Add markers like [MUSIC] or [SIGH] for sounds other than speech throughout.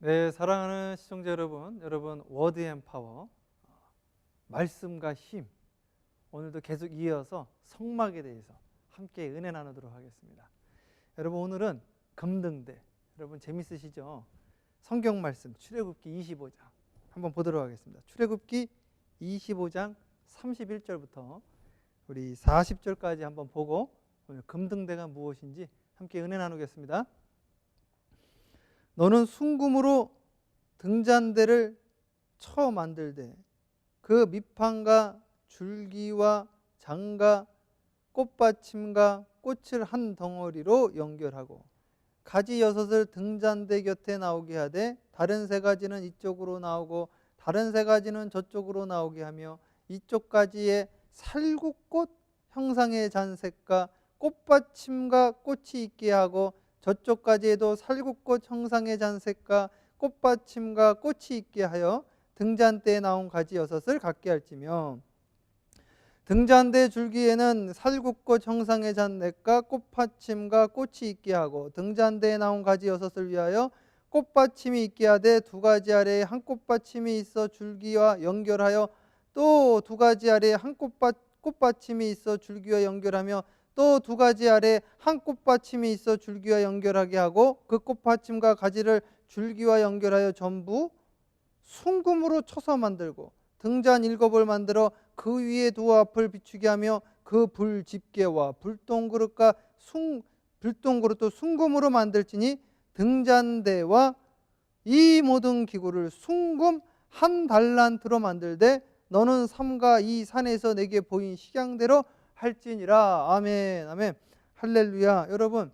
네, 사랑하는 시청자 여러분, 여러분 워드 앤 파워 말씀과 힘 오늘도 계속 이어서 성막에 대해서 함께 은혜 나누도록 하겠습니다. 여러분 오늘은 금등대 여러분 재밌으시죠? 성경 말씀 출애굽기 25장 한번 보도록 하겠습니다. 출애굽기 25장 31절부터 우리 40절까지 한번 보고 오늘 금등대가 무엇인지 함께 은혜 나누겠습니다. 너는 순금으로 등잔대를 쳐 만들되 그 밑판과 줄기와 장과 꽃받침과 꽃을 한 덩어리로 연결하고 가지 여섯을 등잔대 곁에 나오게 하되 다른 세 가지는 이쪽으로 나오고 다른 세 가지는 저쪽으로 나오게 하며 이쪽 가지에 살구꽃 형상의 잔색과 꽃받침과 꽃이 있게 하고 저쪽 가지에도 살구꽃 형상의 잔색과 꽃받침과 꽃이 있게 하여 등잔대에 나온 가지 여섯을 갖게 할지며 등잔대 줄기에는 살구꽃 형상의 잔액과 꽃받침과 꽃이 있게 하고 등잔대에 나온 가지 여섯을 위하여 꽃받침이 있게 하되 두 가지 아래에 한 꽃받침이 있어 줄기와 연결하여 또 두 가지 아래에 한 꽃받, 꽃받침이 있어 줄기와 연결하며 또 두 가지 아래 한 꽃받침이 있어 줄기와 연결하게 하고 그 꽃받침과 가지를 줄기와 연결하여 전부 순금으로 쳐서 만들고 등잔 일곱을 만들어 그 위에 두 앞을 비추게 하며 그 불 집게와 불똥 그릇과 숭 불똥 그릇도 순금으로 만들지니 등잔대와 이 모든 기구를 순금 한 달란트로 만들되 너는 삼가 이 산에서 내게 보인 식양대로 할지니라. 아멘 아멘. 할렐루야. 여러분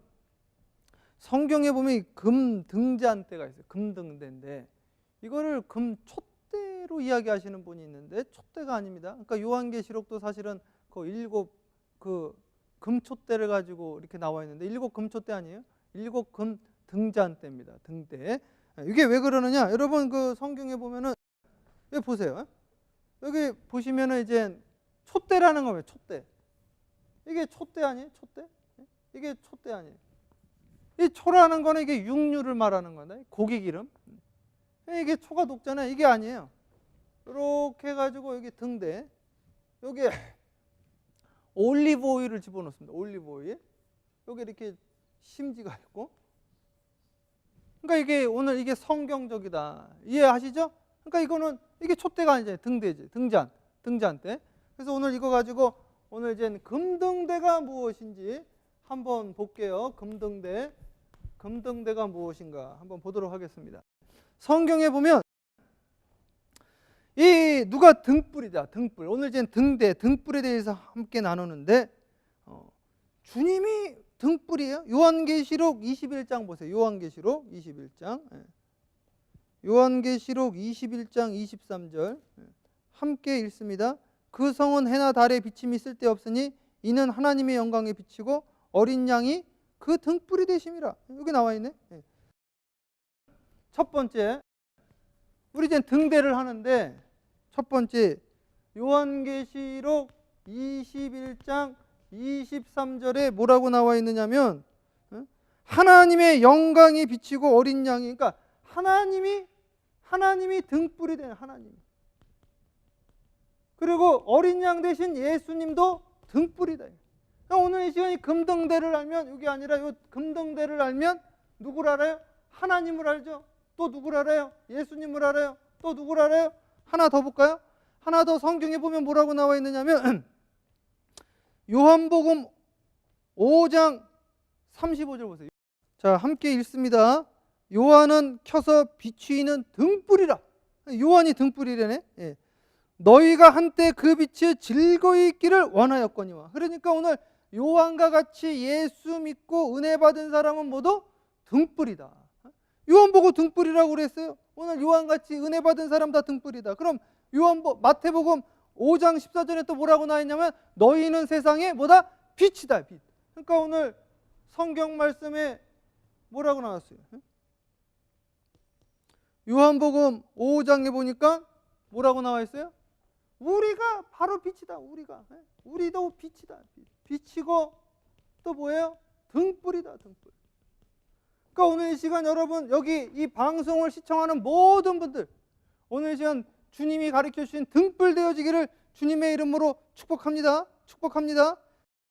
성경에 보면 금 등잔대가 있어요. 금등대인데 이거를 금 촛대로 이야기하시는 분이 있는데 촛대가 아닙니다. 그러니까 요한계시록도 사실은 그 일곱 그 금촛대를 가지고 이렇게 나와 있는데 일곱 금촛대 아니에요? 일곱 금 등잔대입니다. 등대. 이게 왜 그러느냐? 여러분 그 성경에 보면은 여기 보세요. 여기 보시면은 이제 촛대라는 거예요 촛대 이게 촛대 아니에요? 촛대? 이게 촛대 아니에요? 이 초라는 거는 이게 육류를 말하는 건데 고기 기름. 이게 초가 녹잖아요. 이게 아니에요. 이렇게 해가지고 여기 등대 여기 올리브 오일을 집어넣습니다. 올리브 오일. 여기 이렇게 심지가 있고. 그러니까 이게 오늘 이게 성경적이다. 이해하시죠? 그러니까 이거는 이게 촛대가 아니잖아요. 등대지. 등잔. 등잔대. 그래서 오늘 이거 가지고 오늘 이제 금등대가 무엇인지 한번 볼게요. 금등대. 금등대가 무엇인가 한번 보도록 하겠습니다. 성경에 보면 이 누가 등불이다. 등불. 오늘 이제 등대, 등불에 대해서 함께 나누는데 어, 주님이 등불이에요. 요한계시록 21장 보세요. 요한계시록 21장. 예. 요한계시록 21장 23절 예. 함께 읽습니다. 그 성은 해나 달에 비침이 쓸데없으니 이는 하나님의 영광에 비치고 어린 양이 그 등불이 되심이라. 여기 나와 있네. 예. 첫 번째 우리 이제 등대를 하는데 첫 번째 요한계시록 21장 23절에 뭐라고 나와 있느냐면 어? 하나님의 영광이 비치고 어린 양이 그러니까 하나님이 하나님이 등불이 되는 하나님. 그리고 어린 양 대신 예수님도 등불이다. 오늘 이 시간이 금등대를 알면 여기 아니라 요 금등대를 알면 누구를 알아요? 하나님을 알죠. 또 누구를 알아요? 예수님을 알아요. 또 누구를 알아요? 하나 더 볼까요? 하나 더 성경에 보면 뭐라고 나와 있느냐면 [CLEARS THROAT] 요한복음 5장 35절 보세요. 자, 함께 읽습니다. 요한은 켜서 비추이는 등불이라. 요한이 등불이래네. 예. 너희가 한때 그 빛에 즐거이 있기를 원하였거니와. 그러니까 오늘 요한과 같이 예수 믿고 은혜 받은 사람은 모두 등불이다. 요한 보고 등불이라고 그랬어요. 오늘 요한 같이 은혜 받은 사람 다 등불이다. 그럼 요한 마태복음 5장 14절에 또 뭐라고 나와 있냐면 너희는 세상에 뭐다 빛이다. 빛. 그러니까 오늘 성경 말씀에 뭐라고 나왔어요? 요한복음 5장에 보니까 뭐라고 나와 있어요? 우리가 바로 빛이다. 우리가 우리도 빛이다. 빛이고 또 뭐예요? 등불이다. 등불. 그러니까 오늘 이 시간 여러분 여기 이 방송을 시청하는 모든 분들 오늘 이 시간 주님이 가르쳐 주신 등불 되어지기를 주님의 이름으로 축복합니다. 축복합니다.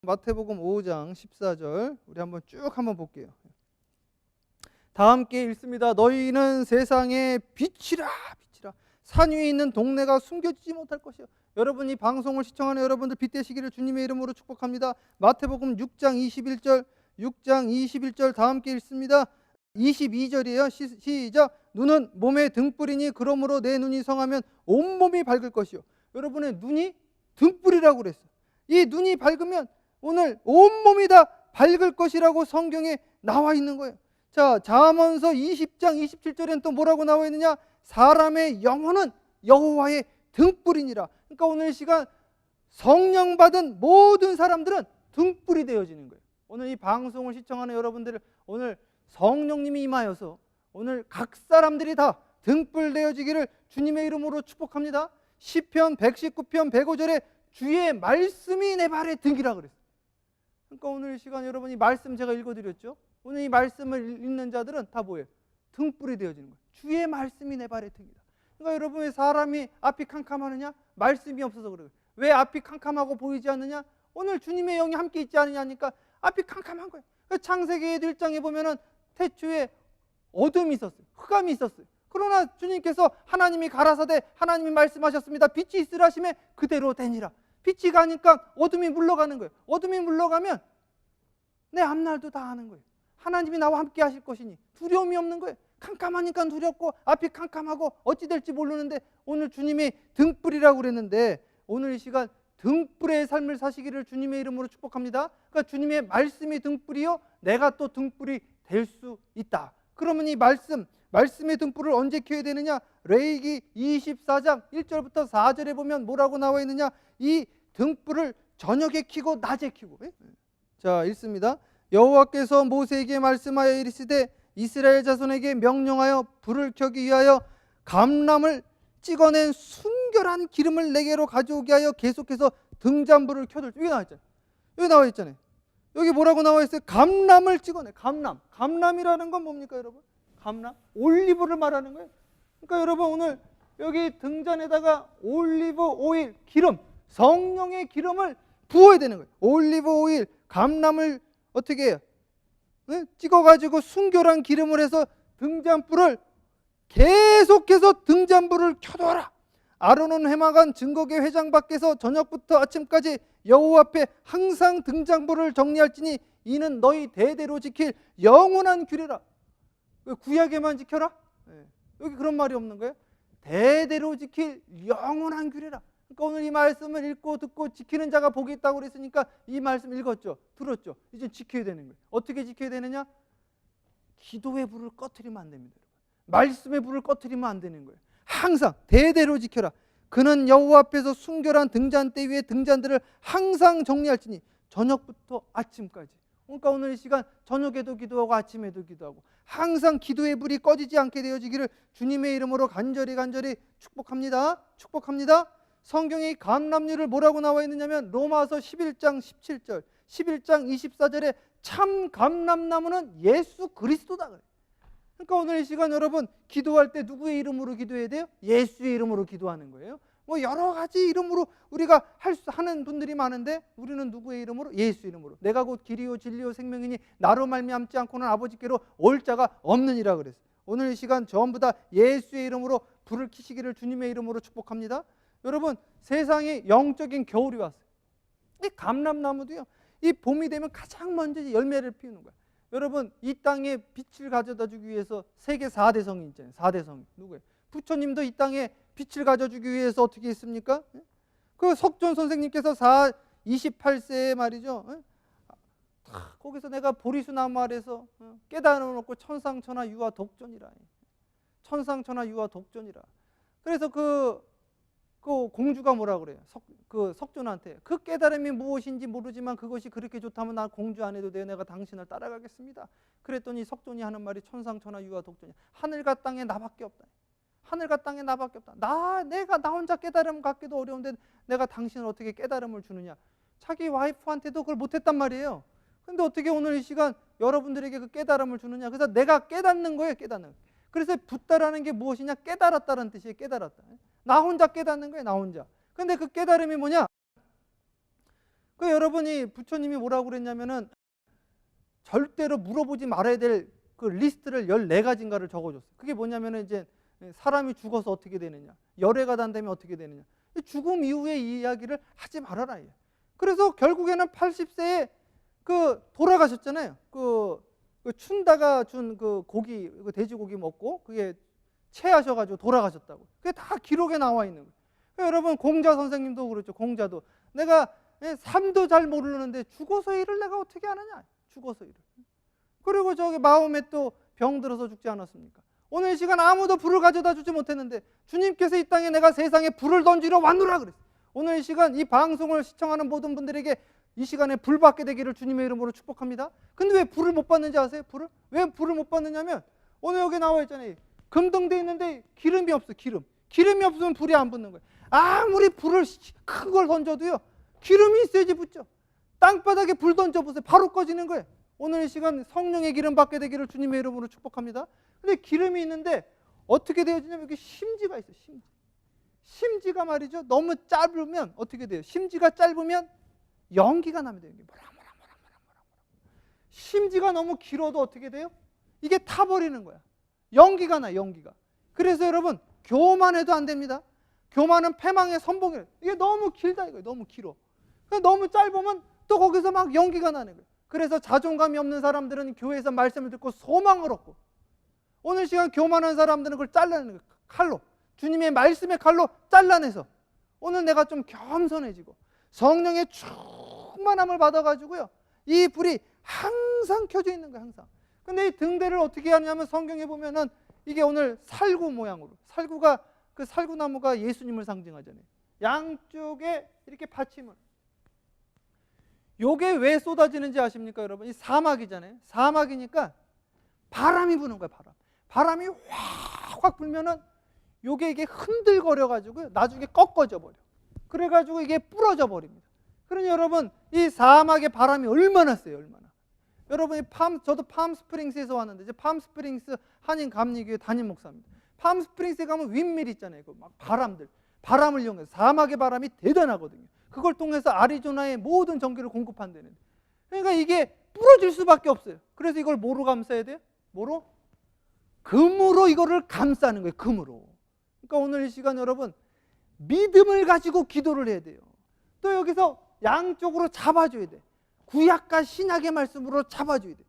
마태복음 5장 14절 우리 한번 쭉 한번 볼게요. 다 함께 읽습니다. 너희는 세상의 빛이라 산 위에 있는 동네가 숨겨지지 못할 것이요. 여러분 이 방송을 시청하는 여러분들 빛 되시기를 주님의 이름으로 축복합니다. 마태복음 6장 21절 6장 21절 다 함께 읽습니다. 22절이에요. 시, 시작. 눈은 몸의 등불이니 그러므로 내 눈이 성하면 온 몸이 밝을 것이요. 여러분의 눈이 등불이라고 그랬어. 이 눈이 밝으면 오늘 온 몸이 다 밝을 것이라고 성경에 나와 있는 거예요. 자, 잠언서 20장 27절엔 또 뭐라고 나와 있느냐? 사람의 영혼은 여호와의 등불이니라. 그러니까 오늘 이 시간 성령 받은 모든 사람들은 등불이 되어지는 거예요. 오늘 이 방송을 시청하는 여러분들 오늘 성령님이 임하여서 오늘 각 사람들이 다 등불 되어지기를 주님의 이름으로 축복합니다. 시편 119편 105절에 주의 말씀이 내 발의 등이라 그랬어요. 그러니까 오늘 이 시간 여러분이 말씀 제가 읽어 드렸죠. 오늘 이 말씀을 읽는 자들은 다 뭐예요? 등불이 되어지는 거예요. 주의 말씀이 내 발의 등이다. 그러니까 여러분의 사람이 앞이 캄캄하느냐? 말씀이 없어서 그래요. 왜 앞이 캄캄하고 보이지 않느냐? 오늘 주님의 영이 함께 있지 않느냐니까 앞이 캄캄한 거예요. 그 창세기 1장에 보면은 태초에 어둠이 있었어요. 흑암이 있었어요. 그러나 주님께서 하나님이 가라사대 하나님이 말씀하셨습니다. 빛이 있으라 하심에 그대로 되니라. 빛이 가니까 어둠이 물러가는 거예요. 어둠이 물러가면 내 앞날도 다 아는 거예요. 하나님이 나와 함께 하실 것이니 두려움이 없는 거예요. 캄캄하니까 두렵고 앞이 캄캄하고 어찌 될지 모르는데 오늘 주님이 등불이라고 그랬는데 오늘 이 시간 등불의 삶을 사시기를 주님의 이름으로 축복합니다. 그러니까 주님의 말씀이 등불이요 내가 또 등불이 될 수 있다. 그러면 이 말씀 말씀의 등불을 언제 켜야 되느냐? 레이기 24장 1절부터 4절에 보면 뭐라고 나와 있느냐? 이 등불을 저녁에 켜고 낮에 켜고. 예? 자, 읽습니다. 여호와께서 모세에게 말씀하여 이르시되 이스라엘 자손에게 명령하여 불을 켜기 위하여 감람을 찍어낸 순결한 기름을 내게로 가져오게 하여 계속해서 등잔불을 켜둘 여기 나와 있잖아요. 여기 나와 있잖아요. 여기 뭐라고 나와 있어요? 감람을 찍어내. 감람. 감람이라는 건 뭡니까, 여러분? 감람? 올리브를 말하는 거예요. 그러니까 여러분 오늘 여기 등잔에다가 올리브 오일, 기름, 성령의 기름을 부어야 되는 거예요. 올리브 오일, 감람을 어떻게 해요? 네? 찍어가지고 순결한 기름을 해서 등잔불을 계속해서 등잔불을 켜둬라. 아론은 해마간 증거계 회장 밖에서 저녁부터 아침까지 여호와 앞에 항상 등잔불을 정리할지니 이는 너희 대대로 지킬 영원한 규례라. 왜 구약에만 지켜라? 네. 여기 그런 말이 없는 거예요. 대대로 지킬 영원한 규례라. 그러니까 오늘 이 말씀을 읽고 듣고 지키는 자가 복이 있다고 그랬으니까 이 말씀 읽었죠. 들었죠. 이제 지켜야 되는 거예요. 어떻게 지켜야 되느냐? 기도의 불을 꺼트리면 안 됩니다. 말씀의 불을 꺼트리면 안 되는 거예요. 항상 대대로 지켜라. 그는 여호와 앞에서 순결한 등잔대 위에 등잔들을 항상 정리할지니 저녁부터 아침까지. 그러니까 오늘 이 시간 저녁에도 기도하고 아침에도 기도하고 항상 기도의 불이 꺼지지 않게 되어지기를 주님의 이름으로 간절히 간절히 축복합니다. 축복합니다. 성경의 감람류를 뭐라고 나와 있느냐면 로마서 11장 17절, 11장 24절에 참 감람나무는 예수 그리스도다 그래. 그러니까 오늘 이 시간 여러분 기도할 때 누구의 이름으로 기도해야 돼요? 예수의 이름으로 기도하는 거예요. 뭐 여러 가지 이름으로 우리가 할 수, 하는 분들이 많은데 우리는 누구의 이름으로? 예수 이름으로. 내가 곧 길이요 진리요 생명이니 나로 말미암지 않고는 아버지께로 올 자가 없느니라 그랬어. 오늘 이 시간 전부 다 예수의 이름으로 불을 켜시기를 주님의 이름으로 축복합니다. 여러분 세상에 영적인 겨울이 왔어요. 이 감람나무도요. 이 봄이 되면 가장 먼저 열매를 피우는 거야. 여러분 이 땅에 빛을 가져다 주기 위해서 세계 4대 성이 있잖아요. 4대 성이 누구예요? 부처님도 이 땅에 빛을 가져주기 위해서 어떻게 했습니까? 그 석존 선생님께서 4, 28세에 말이죠. 다 거기서 내가 보리수 나무 아래서 깨달아 놓고 천상천하 유아 독존이라. 천상천하 유아 독존이라. 그래서 그, 그 공주가 뭐라 그래요? 석, 그 석존한테 그 깨달음이 무엇인지 모르지만 그것이 그렇게 좋다면 난 공주 안 해도 돼요. 내가 당신을 따라가겠습니다. 그랬더니 석존이 하는 말이 천상천하 유아 독존이 하늘과 땅에 나밖에 없다. 하늘과 땅에 나밖에 없다. 나 내가 나 혼자 깨달음 갖기도 어려운데 내가 당신을 어떻게 깨달음을 주느냐? 자기 와이프한테도 그걸 못했단 말이에요. 근데 어떻게 오늘 이 시간 여러분들에게 그 깨달음을 주느냐? 그래서 내가 깨닫는 거예요, 깨닫는. 거. 그래서 붙다라는 게 무엇이냐? 깨달았다는 뜻이에요, 깨달았다. 나 혼자 깨닫는 거예요, 나 혼자. 근데 그 깨달음이 뭐냐? 그 여러분이 부처님이 뭐라고 그랬냐면은 절대로 물어보지 말아야 될 그 리스트를 14가지인가를 적어줬어요. 그게 뭐냐면은 이제 사람이 죽어서 어떻게 되느냐, 열애가 단다면 어떻게 되느냐. 이 죽음 이후의 이야기를 하지 말아라. 얘. 그래서 결국에는 80세에 그 돌아가셨잖아요. 그, 그 춘다가 준 그 고기, 그 돼지고기 먹고 그게 체하셔가지고 돌아가셨다고. 그게 다 기록에 나와 있는 거예요. 그러니까 여러분 공자 선생님도 그렇죠. 공자도 내가 예, 삶도 잘 모르는데 죽어서 일을 내가 어떻게 하느냐? 죽어서 일을. 그리고 저기 마음에 또 병 들어서 죽지 않았습니까? 오늘 이 시간 아무도 불을 가져다 주지 못했는데 주님께서 이 땅에 내가 세상에 불을 던지러 왔노라 그랬어요. 오늘 이 시간 이 방송을 시청하는 모든 분들에게 이 시간에 불 받게 되기를 주님의 이름으로 축복합니다. 근데 왜 불을 못 받는지 아세요? 불을? 왜 불을 못 받느냐면 오늘 여기 나와 있잖아요. 금등대 있는데 기름이 없어. 기름. 기름이 없으면 불이 안 붙는 거예요. 아무리 불을 큰 걸 던져도요. 기름이 있어야지 붙죠. 땅바닥에 불 던져보세요. 바로 꺼지는 거예요. 오늘 이 시간 성령의 기름 받게 되기를 주님의 이름으로 축복합니다. 근데 기름이 있는데 어떻게 되어지냐면 여기 심지가 있어요. 심지. 심지가 말이죠. 너무 짧으면 어떻게 돼요? 심지가 짧으면 연기가 납니다. 연기. 뭐라 뭐라 뭐라 뭐라 뭐라. 심지가 너무 길어도 어떻게 돼요? 이게 타버리는 거야. 연기가 나, 연기가. 그래서 여러분 교만해도 안 됩니다. 교만은 패망의 선봉이에요. 이게 너무 길다 이거예요. 너무 길어. 너무 짧으면 또 거기서 막 연기가 나는 거예요. 그래서 자존감이 없는 사람들은 교회에서 말씀을 듣고 소망을 얻고 오늘 시간 교만한 사람들은 그걸 잘라내는 거예요. 칼로. 주님의 말씀의 칼로 잘라내서 오늘 내가 좀 겸손해지고 성령의 충만함을 받아가지고요. 이 불이 항상 켜져 있는 거예요. 항상. 근데 이 등대를 어떻게 하냐면 성경에 보면은 이게 오늘 살구 모양으로 살구가 그 살구나무가 예수님을 상징하잖아요. 양쪽에 이렇게 받침을. 요게 왜 쏟아지는지 아십니까, 여러분? 이 사막이잖아요. 사막이니까 바람이 부는 거예요, 바람. 바람이 확확 불면은 요게 이게 흔들거려 가지고 나중에 꺾어져 버려. 그래 가지고 이게 부러져 버립니다. 그러니 여러분, 이 사막의 바람이 얼마나 세요, 얼마나. 여러분, 이 팜 저도 팜 스프링스에서 왔는데 이제 팜 스프링스 한인 감리교회 담임 목사입니다. 팜 스프링스에 가면 윈밀 있잖아요. 그 막 바람들. 바람을 이용해서 사막의 바람이 대단하거든요. 그걸 통해서 아리조나의 모든 전기를 공급한다는. 그러니까 이게 부러질 수밖에 없어요. 그래서 이걸 뭐로 감싸야 돼요? 뭐로? 금으로 이거를 감싸는 거예요. 금으로. 그러니까 오늘 이 시간 여러분 믿음을 가지고 기도를 해야 돼요. 또 여기서 양쪽으로 잡아줘야 돼. 구약과 신약의 말씀으로 잡아줘야 돼.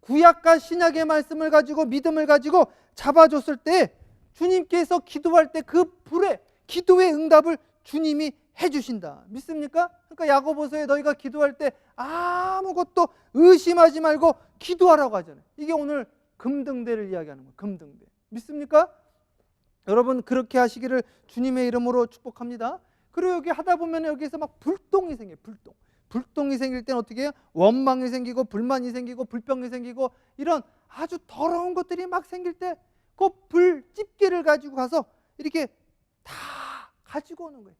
구약과 신약의 말씀을 가지고 믿음을 가지고 잡아줬을 때 주님께서 기도할 때 그 불에 기도의 응답을 주님이 해주신다. 믿습니까? 그러니까 야고보서에 너희가 기도할 때 아무것도 의심하지 말고 기도하라고 하잖아요. 이게 오늘 금등대를 이야기하는 거예요. 금등대. 믿습니까? 여러분 그렇게 하시기를 주님의 이름으로 축복합니다. 그리고 여기 하다 보면 여기서 막 불똥이 생겨요. 불똥. 불똥이 생길 때는 어떻게 해요? 원망이 생기고 불만이 생기고 불평이 생기고 이런 아주 더러운 것들이 막 생길 때 그 불 집게를 가지고 가서 이렇게 다 가지고 오는 거예요.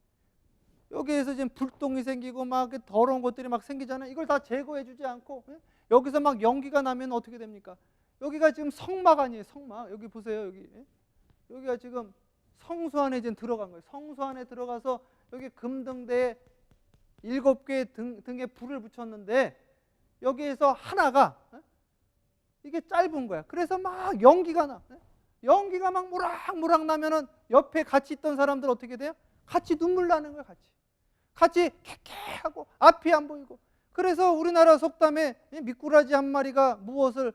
여기에서 지금 불똥이 생기고 막 더러운 것들이 막 생기잖아요. 이걸 다 제거해 주지 않고 예? 여기서 막 연기가 나면 어떻게 됩니까? 여기가 지금 성막 아니에요, 성막. 여기 보세요, 여기. 예? 여기가 지금 성수 안에 지금 들어간 거예요. 성수 안에 들어가서 여기 금등대에 일곱 개의 등, 등에 불을 붙였는데 여기에서 하나가 예? 이게 짧은 거야. 그래서 막 연기가 나. 예? 연기가 막 무락무락 나면은 옆에 같이 있던 사람들 어떻게 돼요? 같이 눈물 나는 거야, 같이. 같이 캐캐하고 앞이 안 보이고. 그래서 우리나라 속담에 미꾸라지 한 마리가 무엇을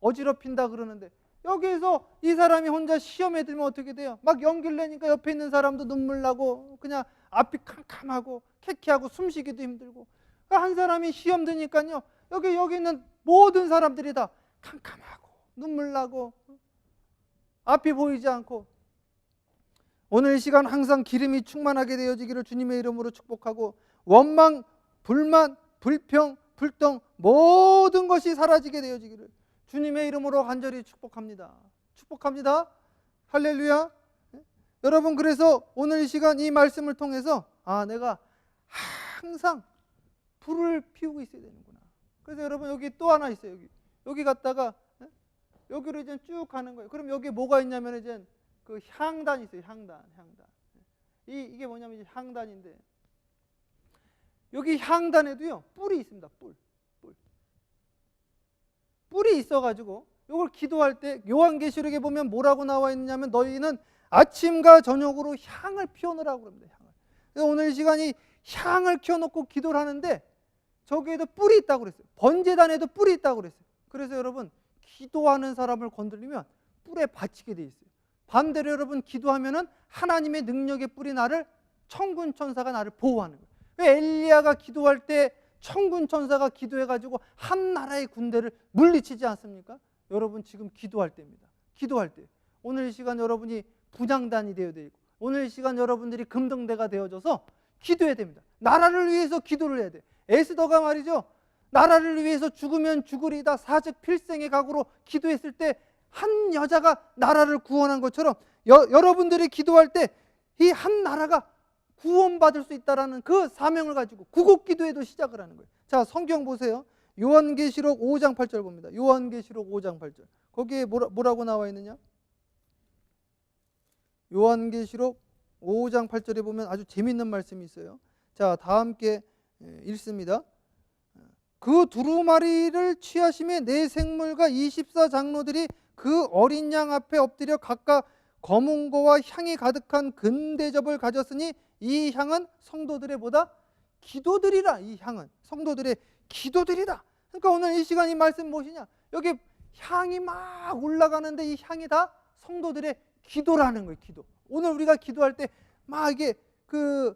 어지럽힌다 그러는데 여기에서 이 사람이 혼자 시험에 들면 어떻게 돼요? 막 연기를 내니까 옆에 있는 사람도 눈물 나고 그냥 앞이 캄캄하고 캐캐하고 숨쉬기도 힘들고 그러니까 한 사람이 시험 드니까요 여기 여기 있는 모든 사람들이 다 캄캄하고 눈물 나고 앞이 보이지 않고 오늘 이 시간 항상 기름이 충만하게 되어지기를 주님의 이름으로 축복하고 원망, 불만, 불평, 불똥 모든 것이 사라지게 되어지기를 주님의 이름으로 간절히 축복합니다. 축복합니다. 할렐루야. 여러분 그래서 오늘 이 시간 이 말씀을 통해서 아 내가 항상 불을 피우고 있어야 되는구나. 그래서 여러분 여기 또 하나 있어요. 여기 여기 갔다가 예? 여기로 이제 쭉 가는 거예요. 그럼 여기 뭐가 있냐면 이제 그 향단이 있어요. 향단, 향단. 이 이게 뭐냐면 이제 향단인데 여기 향단에도요 뿔이 있습니다. 뿔, 뿔. 뿔이 있어가지고 이걸 기도할 때 요한계시록에 보면 뭐라고 나와 있느냐면 너희는 아침과 저녁으로 향을 피워놓으라고 그럽니다. 향을. 오늘 이 시간이 향을 키워놓고 기도를 하는데 저기에도 뿔이 있다고 그랬어요. 번제단에도 뿔이 있다고 그랬어요. 그래서 여러분 기도하는 사람을 건드리면 뿔에 받치게 돼 있어요. 반대로 여러분 기도하면은 하나님의 능력의 뿔이 나를 천군 천사가 나를 보호하는 거예요. 왜 엘리야가 기도할 때 천군 천사가 기도해 가지고 한 나라의 군대를 물리치지 않습니까? 여러분 지금 기도할 때입니다. 기도할 때. 오늘 이 시간 여러분이 분양단이 되어야 되고 오늘 이 시간 여러분들이 금등대가 되어져서 기도해야 됩니다. 나라를 위해서 기도를 해야 돼. 에스더가 말이죠. 나라를 위해서 죽으면 죽으리다 사즉 필생의 각오로 기도했을 때 한 여자가 나라를 구원한 것처럼 여, 여러분들이 기도할 때 이 한 나라가 구원받을 수 있다라는 그 사명을 가지고 구국 기도에도 시작을 하는 거예요. 자, 성경 보세요. 요한계시록 5장 8절 봅니다. 요한계시록 5장 8절. 거기에 뭐라, 뭐라고 나와 있느냐? 요한계시록 5장 8절에 보면 아주 재밌는 말씀이 있어요. 자, 다 함께 예, 읽습니다. 그 두루마리를 취하심에 내 생물과 24 장로들이 그 어린 양 앞에 엎드려 각각 검은 거와 향이 가득한 금대접을 가졌으니 이 향은 성도들의 보다 기도들이라 이 향은 성도들의 기도들이다. 그러니까 오늘 이 시간 이 말씀 무엇이냐? 여기 향이 막 올라가는데 이 향이 다 성도들의 기도라는 거예요. 기도. 오늘 우리가 기도할 때 막 이게 그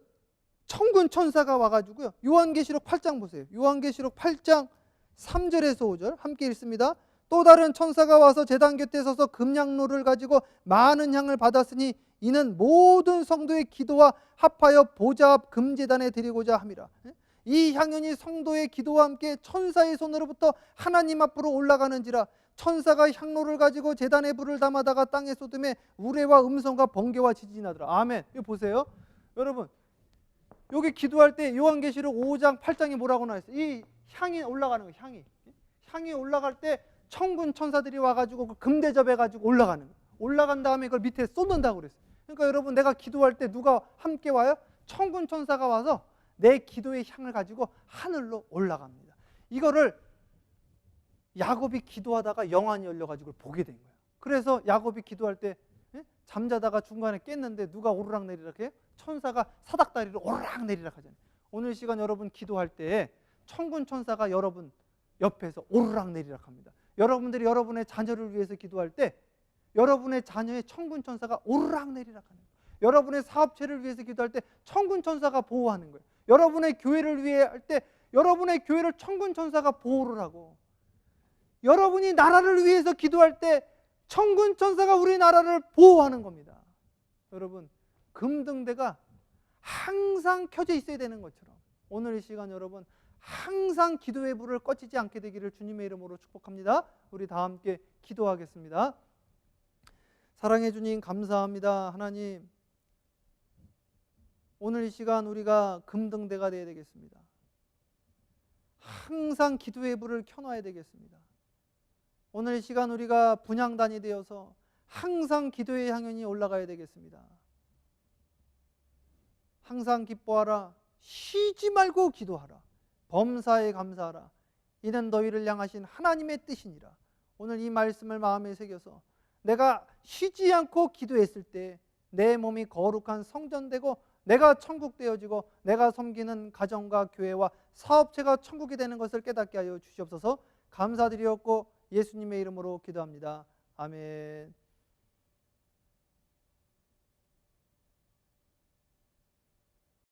천군 천사가 와가지고요. 요한계시록 8장 보세요. 요한계시록 8장 3절에서 5절 함께 읽습니다. 또 다른 천사가 와서 제단 곁에 서서 금양로를 가지고 많은 향을 받았으니 이는 모든 성도의 기도와 합하여 보좌 앞 금제단에 드리고자 함이라. 이 향연이 성도의 기도와 함께 천사의 손으로부터 하나님 앞으로 올라가는지라 천사가 향로를 가지고 제단에 불을 담아다가 땅에 쏟음에 우레와 음성과 번개와 지진이 나더라. 아멘. 이거 보세요. 여러분 여기 기도할 때 요한계시록 5장 8장에 뭐라고 나와 있어요? 이 향이 올라가는 거예요. 향이. 향이 올라갈 때 천군 천사들이 와 가지고 그 금대접해 가지고 올라가는 거예요. 올라간 다음에 그걸 밑에 쏟는다고 그랬어요. 그러니까 여러분 내가 기도할 때 누가 함께 와요? 천군 천사가 와서 내 기도의 향을 가지고 하늘로 올라갑니다. 이거를 야곱이 기도하다가 영안이 열려가지고 보게 된 거예요. 그래서 야곱이 기도할 때 예? 잠자다가 중간에 깼는데 누가 오르락 내리락 해요? 천사가 사닥다리를 오르락 내리락 하잖아요. 오늘 시간 여러분 기도할 때 천군 천사가 여러분 옆에서 오르락 내리락 합니다. 여러분들이 여러분의 자녀를 위해서 기도할 때 여러분의 자녀의 천군 천사가 오르락 내리락 하는 거예요. 여러분의 사업체를 위해서 기도할 때 천군 천사가 보호하는 거예요. 여러분의 교회를 위해 할 때 여러분의 교회를 천군 천사가 보호를 하고 여러분이 나라를 위해서 기도할 때 천군 천사가 우리 나라를 보호하는 겁니다. 여러분 금등대가 항상 켜져 있어야 되는 것처럼 오늘 이 시간 여러분 항상 기도의 불을 꺼지지 않게 되기를 주님의 이름으로 축복합니다. 우리 다 함께 기도하겠습니다. 사랑해 주님 감사합니다. 하나님 오늘 이 시간 우리가 금등대가 되어야 되겠습니다. 항상 기도의 불을 켜놔야 되겠습니다. 오늘 이 시간 우리가 분양단이 되어서 항상 기도의 향연이 올라가야 되겠습니다. 항상 기뻐하라. 쉬지 말고 기도하라. 범사에 감사하라. 이는 너희를 향하신 하나님의 뜻이니라. 오늘 이 말씀을 마음에 새겨서 내가 쉬지 않고 기도했을 때 내 몸이 거룩한 성전되고 내가 천국 되어지고 내가 섬기는 가정과 교회와 사업체가 천국이 되는 것을 깨닫게 하여 주시옵소서 감사드리었고 예수님의 이름으로 기도합니다. 아멘.